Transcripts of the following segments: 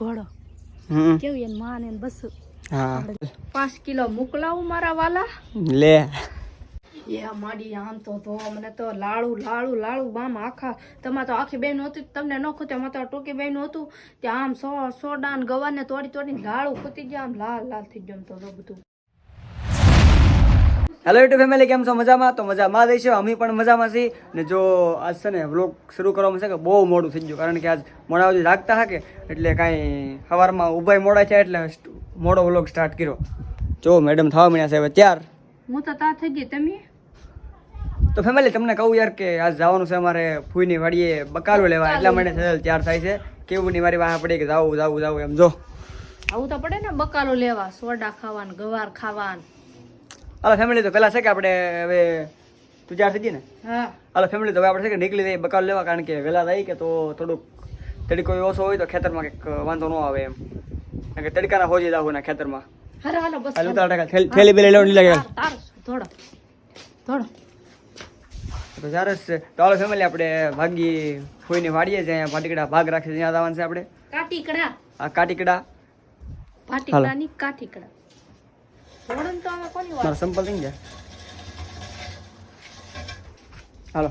ભળો. કેવું એને માં ને બસ. હા. પાંચ કિલો મોકલાવું મારા વાલા? લે. એ માડી આમ તો તો મને તો લાળું લાળું લાળું બામ આખા. તમારે તો આખી બેન હતી તમને ન ખૂતે અમારે તો ટોકી બેન હતું. ત્યાં આમ સો સોડા ને ગવાને તોડી તોડી લાળું ખૂતી ગયા આમ લાલ લાલ થઈ ગયો તો બધું. હેલો યુટ્યુબ ફેમિલી કેમ છો? મજામાં? તો મજામાં દઈશું અમે પણ મજામાં છીએ. ને જો આજ છે ને વ્લોગ શરૂ કરવામાં છે કે બહુ મોડું થઈ ગયું. કારણ કે આજ મોડા સુધી રાખતા હા કે એટલે કાંઈ સવારમાં ઊભાઈ મોડા છે એટલે મોડો વ્લોગ સ્ટાર્ટ કર્યો. જો મેડમ થવા મળ્યા છે હવે ત્યાર. હું તો તા થઈ ગઈ. તમે? તો ફેમિલી તમને કહું યાર કે આજ જવાનું છે અમારે ફૂઈની વાડીએ બકાલો લેવા. એટલા માટે થયેલ ત્યાર થાય છે. કેવું ની મારી વાહ પડી કે જાવું જાવું જાવું એમ જો. આવું તો પડે ને બકાલો લેવા. સોડા ખાવાનું ગવાર ખાવાનું. હાલો ફેમિલી તો પહેલાં છે કે આપણે હવે તું ત્યાર થઈ ગઈ ને? હાલો ફેમિલી તો હવે આપણે છે કે નીકળી જઈએ બકાલ લેવા કારણ કે વહેલા થઈ કે તો થોડુંક તડકો ઓછો હોય તો ખેતરમાં કંઈક વાંધો ન આવે એમ. કારણ કે તડકાના હોજી જાવ ના ખેતરમાં. હાલો હાલો બસ. હાલ ઉતાર થેલી થેલી બેલી લેવાની લાગે તાર તાર થોડો થોડો તો જ છે તો હાલો ફેમિલી આપણે ભાગી ફોઈને વાડીએ છે અહીંયા પાટીકડા ભાગ રાખીએ ત્યાં જવાનું છે આપણે. કાટીકડા. આ કાટીકડા. પાટીકડાની કાટીકડા. થોડું તો આમાં કોની વાત મારો સંપલ થઈ ગયા હાલો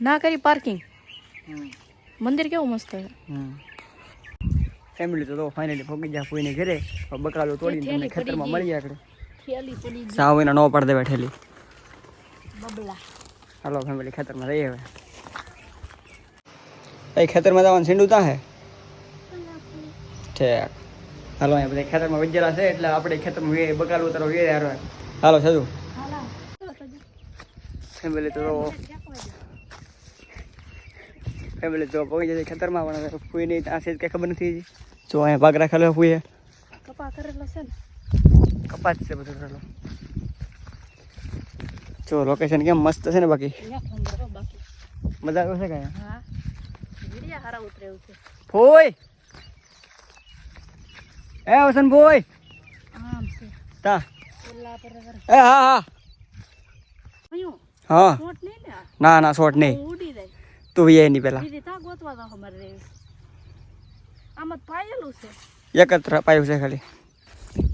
ના કરી પાર્કિંગ મંદિર કેવું મસ્ત છે ફેમિલી તો ફાઇનલી પહોંચી ગયા ફોઈને ઘરે. હવે બકરાલો તોડીને તમને ખેતરમાં મળી ગયા આપણે થેલી પડી ગઈ. સાવ એના નો પાડ દેવા ઠેલી. બબલા. હાલો ફેમિલી ખેતરમાં રહી હવે. એ ખેતરમાં જવાનું સિંડુ તા હે? ઠેક. હાલો અહીંયા બધા ખેતરમાં વજેલા છે એટલે આપણે ખેતરમાં વે બકાલું ઉતારો વે હાલો સજુ ફેમિલી તો ફેમિલી તો પહોંચી જશે ખેતરમાં પણ હવે ફૂઈ નહીં ત્યાં છે કંઈ ખબર નથી. જો અહીંયા ભાગ રાખેલો ફૂઈએ કપા કરેલો છે ને? કપાસ છે બધું કરેલો. જો લોકેશન કેમ મસ્ત છે ને બાકી? મજા આવે છે કાંઈ? હા. વિડિયા હારા ઉતરે છે. ફોય એ વસન ફોય આમ છે. તા. એ હા હા. હા. શોટ ને? ના શોર્ટ નહીં. ઉડી જાય. તું વી નહીં પેલા એક જ પાયું છે ખાલી.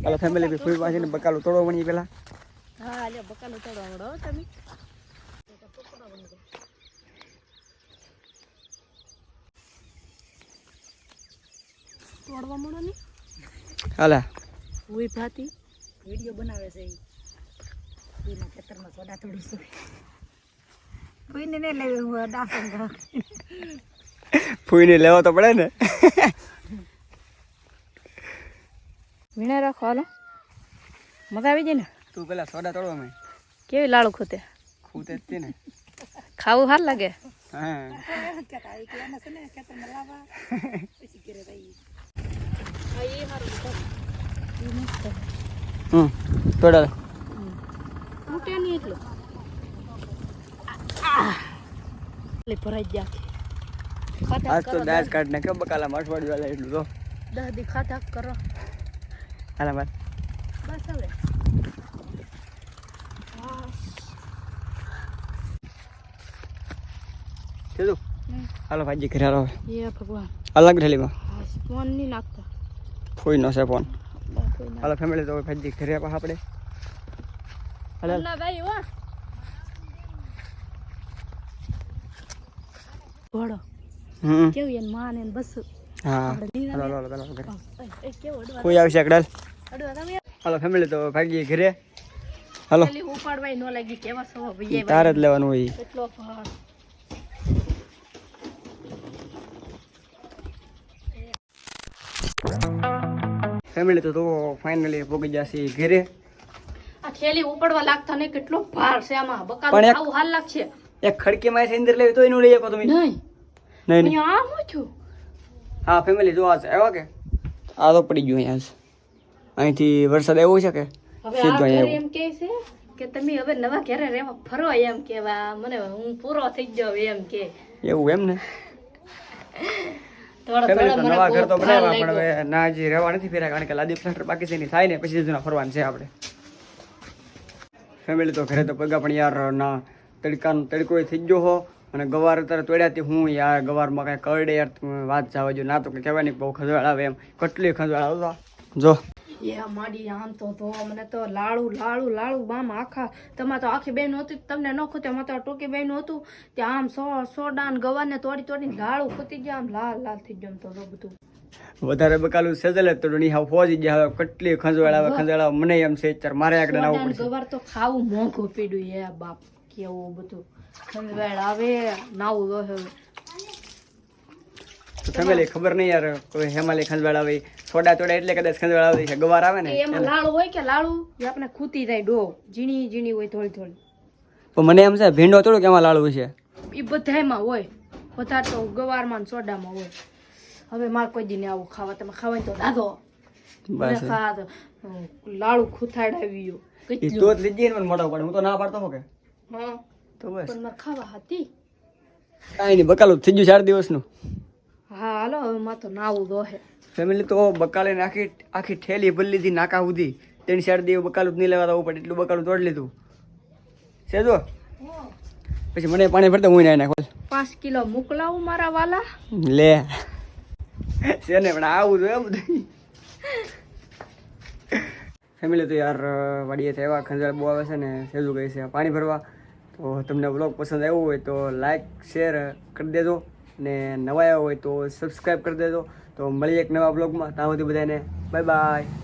હાલો ફેમિલી બી ફૂલ પાછી બકાલું તોડો બની પેલા. હા લે બકાલું ચડવા મળો હો તમે. તોડવા મળો ને હાલા. ઉઈ ભાતી. વીડિયો બનાવે છે એના ખેતરમાં સોડા તોડીશું નહીં લેવી હું ડાસન ફૂઈને લેવો તો પડે ને? વીણે રાખો હાલો. મજા આવી જાય ને? તું પેલા સોડા તોડવા માં કેવી લાડુ ખૂતે? ખૂતે જ ને. ખાવું સારું લાગે? હા. હમ તોડા. તૂટે નહીં એટલું. એટલે ભરાઈ ગયા આજ તો કરો દાજ ને નાખ્યો બકાલા અઠવાડિયું વાળા એટલું તો. દસ દી ખાધા કરો. હાલા બાદ બસ હવે. કીધું. હાલો ભાજી ઘરે હાલો એ ભગવાન. અલગ થેલીમાં ફોન નહીં નાખતા. ફોઈનો છે ફોન. હાલો ફેમિલી તો ભાજી ઘરે આપણે હાલો. ભાઈ વાહ હમ. કેવી એને માને એને બસ. કોઈ આવશે હાલો? ફેમિલી તો ભાગીએ ઘરે. હાલો. પેલી ઉપાડવાય ન લાગી કેવા સવા ભાઈ તારે જ લેવાનું હોય કેટલો ભાર. ફેમિલી તો તો ફાઇનલી પહોંચી જશે ઘરે. આ થેલી ઉપાડવા લાગતા ને કેટલો ભાર છે આમાં. પણ આવું હાલ લાગશે. એક ખડકીમાં છે અંદર લેવી તો એનું લઈ શકો તમે. નહીં. નહીં નહીં. આ હું છું? હા ફેમિલી જો આ છે. આવ્યા કે? આ તો પડી ગયું અહીંયા અહીંથી વરસાદ આવ્યો છે કે હવે આ સીધો ઘરે એમ કે છે કે તમે હવે નવા ઘરે રહેવા ફરો એમ કેવા મને હું પૂરો થઈ ગયો એમ કે. એવું એમ ને? ફેમિલી તો નવા ઘર તો ભાર પણ હવે ના હજી રહેવા નથી ફેર્યા કારણ કે લાદી પ્લાસ્ટર બાકી છે થાય ને પછી જૂના ફરવાનું છે આપણે. ફેમિલી તો ઘરે તો પગા પણ યાર ના તડકાનો તડકો થઈ ગયો હો. અને ગવાર અત્યારે તોડ્યાથી હું યાર ગવારમાં કાંઈ કરડે યાર વાત જાવ જો ના તો કંઈ કહેવાય નહીં બહુ ખંજવાળ આવે એમ. કેટલી ખંજવાળ આવતા જો. એ માડી આમ તો તો મને તો લાળુ લાળુ લાળુ બામ આખા. તમારે તો આખી બેન હતી તમને ન ખૂતે અમારે તો ટોકી બેન હતું ત્યાં આમ સો સોડા ને ગવાને તોડી તોડી લાળુ ખૂતી ગયા આમ લાલ લાલ થઈ ગયો તો બધું. વધારે બકાલું સેજલ તો ની હાવ ફોજી ગયા હવે કેટલી ખંજવાળ આવે ખંજવાળ મને એમ છે ચાર મારે આગળ આવવું પડશે. ગવાર તો ખાવું મોંઘું પીડ્યું એ બાપ. કેવું બધું. ખંજવાળ આવે નાવું દોહે ફેમિલી ખબર નહીં યાર કોઈ હેમાલી ખંજવાળ આવે સોડા તોડે એટલે કદાચ ખંજવાળ આવે છે. ગવાર આવે ને એમાં લાળુ હોય કે લાળુ આપણે ખૂતી થાય ડો ઝીણી ઝીણી હોય થોડી થોડી. પણ મને એમ છે ભીંડો થોડું કે એમાં લાડવું છે? એ બધાયમાં હોય. વધારે તો ગવારમાં સોડામાં હોય. હવે મારે કોઈ દી નહીં આવું ખાવા તમે ખાવા તો દાદો. બસ. લાડુ ખૂથાડાવ્યું. તો જ લીધી મને મોટો પડે હું તો ના પાડતો કે. હા. તો બસ. પણ મારે ખાવા હતી. કાંઈ નહીં બકાલું થઈ ગયું ચાર દિવસનું. હા હાલો હવે માં તો નાવું દોહે ફેમિલી તો બકાલે આખી આખી ઠેલી ભરી લીધી નાકા સુધી. ત્રણ ચાર દિવસ બકાલું જ નહીં લેવા આવવું પડે એટલું બકાલું તોડી લીધું. છે જો પછી મને પાણી ભરતા હું ના નાખો. પાંચ કિલો મોકલાવું મારા વાલા. લે. છે ને પણ આવું જોઈએ બધું ફેમિલી તો યાર વાડીએ એવા ખંજાળ બહુ આવે છે ને સેજું કહે છે પાણી ભરવા. તો તમને બ્લોગ પસંદ આવ્યો હોય તો લાઈક શેર કરી દેજો ને નવા આવ્યા હોય તો સબસ્ક્રાઈબ કરી દેજો. તો મળીએ એક નવા બ્લોગમાં ત્યાં સુધી બધાને બાય બાય